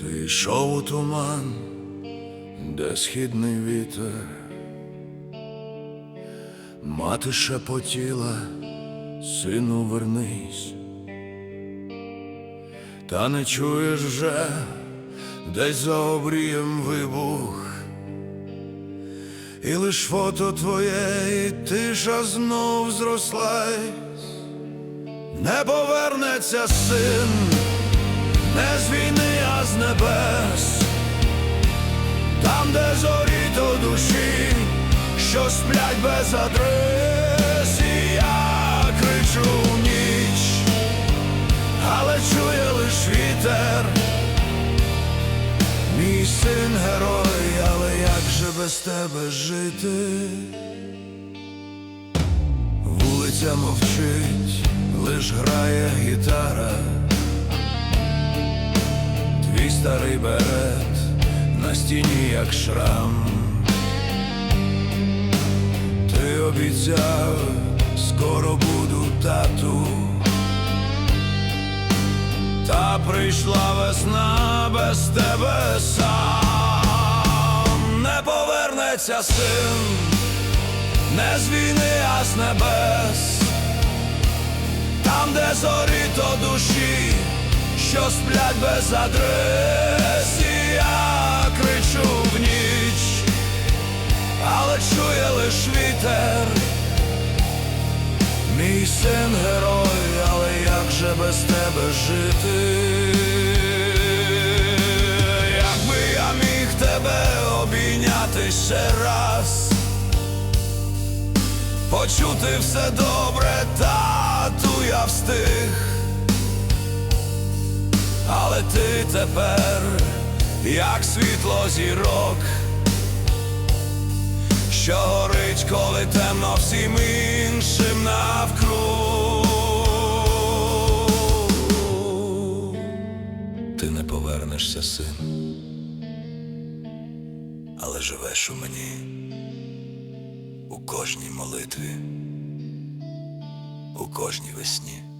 Пішов у туман, де східний вітер, мати шепотіла, сину, вернись, та не чуєш вже, десь за обрієм вибух, і лиш фото твоє, і тиша знов зрослась, не повернеться син не з війни, а з небес, там, де зорі до душі, що сплять без адрес, і я кричу в ніч, але чує лиш вітер, мій син герой, але як же без тебе жити? Вулиця мовчить, лиш грає гітара. Старий берет на стіні, як шрам. Ти обіцяв, скоро буду тату. Та прийшла весна без тебе сам. Не повернеться син, не з війни, а з небес. Там, де зорі то душі що сплять без адрес, я кричу в ніч, але чує лиш вітер, мій син герой, але як же без тебе жити? Якби я міг тебе обійняти ще раз, почути все добре, тату я встиг. Але ти тепер, як світло зірок, що горить, коли темно всім іншим навкруг. Ти не повернешся, син, але живеш у мені у кожній молитві, у кожній весні.